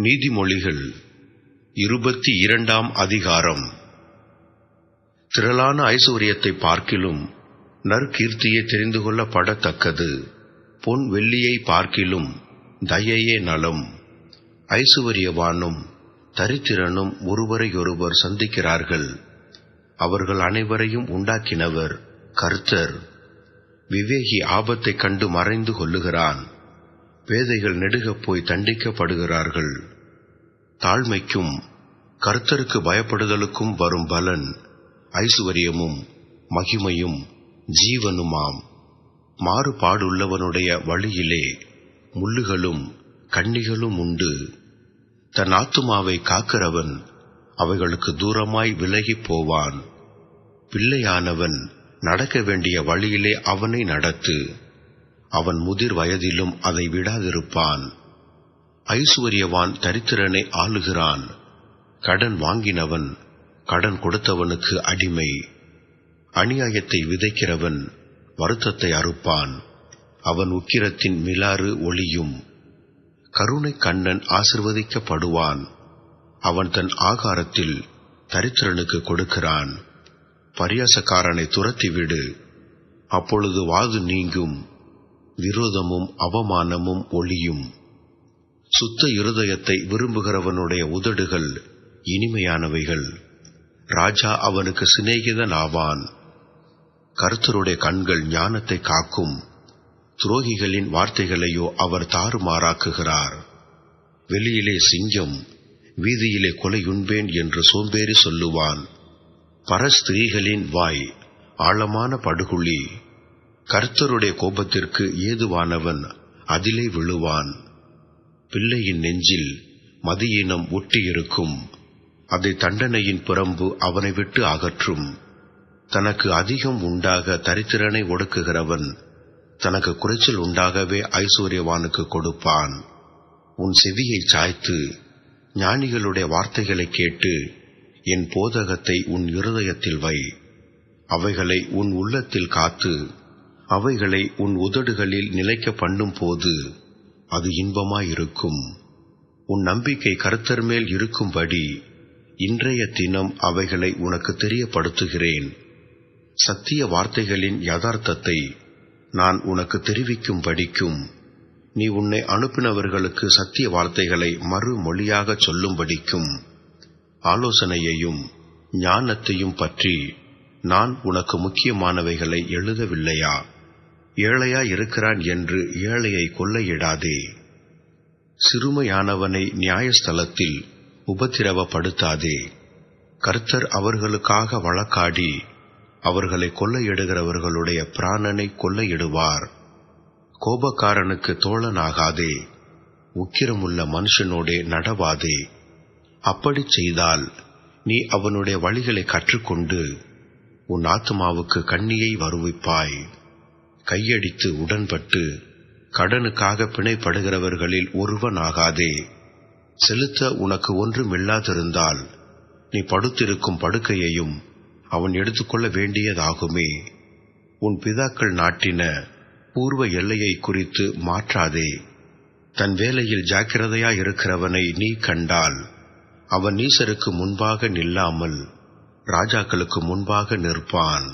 நீதிமொழிகள் இருபத்தி இரண்டாம் அதிகாரம். திரளான ஐஸ்வர்யத்தை பார்க்கிலும் நற்கீர்த்தியை தெரிந்து கொள்ளப்படத்தக்கது. பொன் வெள்ளியை பார்க்கிலும் தயையே நலம். ஐசுவரியவானும் தரித்திரனும் ஒருவரையொருவர் சந்திக்கிறார்கள். அவர்கள் அனைவரையும் உண்டாக்கினவர் கர்த்தர். விவேகி ஆபத்தைக் கண்டு மறைந்து கொள்ளுகிறான். பேதைகள் நெடுகப் போய் தண்டிக்கப்படுகிறார்கள். தாழ்மைக்கும் கர்த்தருக்கு பயப்படுதலுக்கும் வரும் பலன் ஐசுவரியமும் மகிமையும் ஜீவனுமாம். மாறுபாடுள்ளவனுடைய வழியிலே முள்ளுகளும் கண்ணிகளும் உண்டு. தன் ஆத்துமாவை காக்கிறவன் அவைகளுக்கு தூரமாய் விலகிப் போவான். பிள்ளையானவன் நடக்க வேண்டிய வழியிலே அவனை நடத்து. அவன் முதிர் வயதிலும் அதை விடாதிருப்பான். ஐஸ்வர்யவான் தரித்திரனை ஆளுகிறான். கடன் வாங்கினவன் கடன் கொடுத்தவனுக்கு அடிமை. அநியாயத்தை விதைக்கிறவன் வருத்தத்தை அறுப்பான். அவன் உக்கிரத்தின் மிலாறு ஒளியும். கருணை கண்ணன் ஆசிர்வதிக்கப்படுவான். அவன் தன் ஆகாரத்தில் தரித்திரனுக்கு கொடுக்கிறான். பரியாசக்காரனை துரத்திவிடு. அப்பொழுது வாது நீங்கும். விரோதமும் அவமானமும் ஒளியும். சுத்த இருதயத்தை விரும்புகிறவனுடைய உதடுகள் இனிமையானவைகள். ராஜா அவனுக்கு சிநேகிதன் ஆவான் கருத்தருடைய கண்கள் ஞானத்தை காக்கும். துரோகிகளின் வார்த்தைகளையோ அவர் தாறுமாறாக்குகிறார். வெளியிலே சிங்கம் வீதியிலே கொலையுண்பேன் என்று சோம்பேறி சொல்லுவான். பரஸ்திரீகளின் வாய் ஆழமான படுகுழி. கர்த்தருடைய கோபத்திற்கு ஏதுவானவன் அதிலே விழுவான். பிள்ளையின் நெஞ்சில் மதியினம் ஒட்டியிருக்கும். அதை தண்டனையின் புறம்பு அவனை விட்டு அகற்றும். தனக்கு அதிகம் உண்டாக தரித்திரனை ஒடுக்குகிறவன் தனக்கு குறைச்சல் உண்டாகவே ஐஸ்வர்யவானுக்கு கொடுப்பான். உன் செவியை சாய்த்து ஞானிகளுடைய வார்த்தைகளை கேட்டு என் போதகத்தை உன் இருதயத்தில் வை. அவைகளை உன் உள்ளத்தில் காத்து அவைகளை உன் உதடுகளில் நிலைக்க பண்ணும் போது அது இன்பமாயிருக்கும். உன் நம்பிக்கை கருத்தர் மேல் இருக்கும்படி இன்றைய தினம் அவைகளை உனக்கு தெரியப்படுத்துகிறேன். சத்திய வார்த்தைகளின் யதார்த்தத்தை நான் உனக்கு தெரிவிக்கும் படிக்கும் நீ உன்னை அனுப்பினவர்களுக்கு சத்திய வார்த்தைகளை மறுமொழியாகச் சொல்லும்படிக்கும் ஆலோசனையையும் ஞானத்தையும் பற்றி நான் உனக்கு முக்கியமானவைகளை எழுதவில்லையா? ஏழையா இருக்கிறான் என்று ஏழையை கொள்ளையிடாதே. சிறுமையானவனை நியாயஸ்தலத்தில் உபத்திரவப்படுத்தாதே. கர்த்தர் அவர்களுக்காக வழக்காடி அவர்களை கொள்ளையிடுகிறவர்களுடைய பிராணனை கொள்ளையிடுவார். கோபக்காரனுக்கு தோழனாகாதே. உக்கிரமுள்ள மனுஷனோடே நடவாதே. அப்படி செய்தால் நீ அவனுடைய வழிகளை கற்றுக்கொண்டு உன் ஆத்மாவுக்கு கண்ணியை வருவிப்பாய். கையடித்து உடன்பட்டு கடனுக்காக பிணைப்படுகிறவர்களில் ஒருவனாகாதே. செலுத்த உனக்கு ஒன்றும் இல்லாதிருந்தால் நீ படுத்திருக்கும் படுக்கையையும் அவன் எடுத்துக்கொள்ள வேண்டியதாகுமே. உன் பிதாக்கள் நாட்டின பூர்வ எல்லையை குறித்து மாற்றாதே. தன் வேலையில் ஜாக்கிரதையா இருக்கிறவனை நீ கண்டால் அவன் நீசருக்கு முன்பாக நில்லாமல் ராஜாக்களுக்கு முன்பாக நிற்பான்.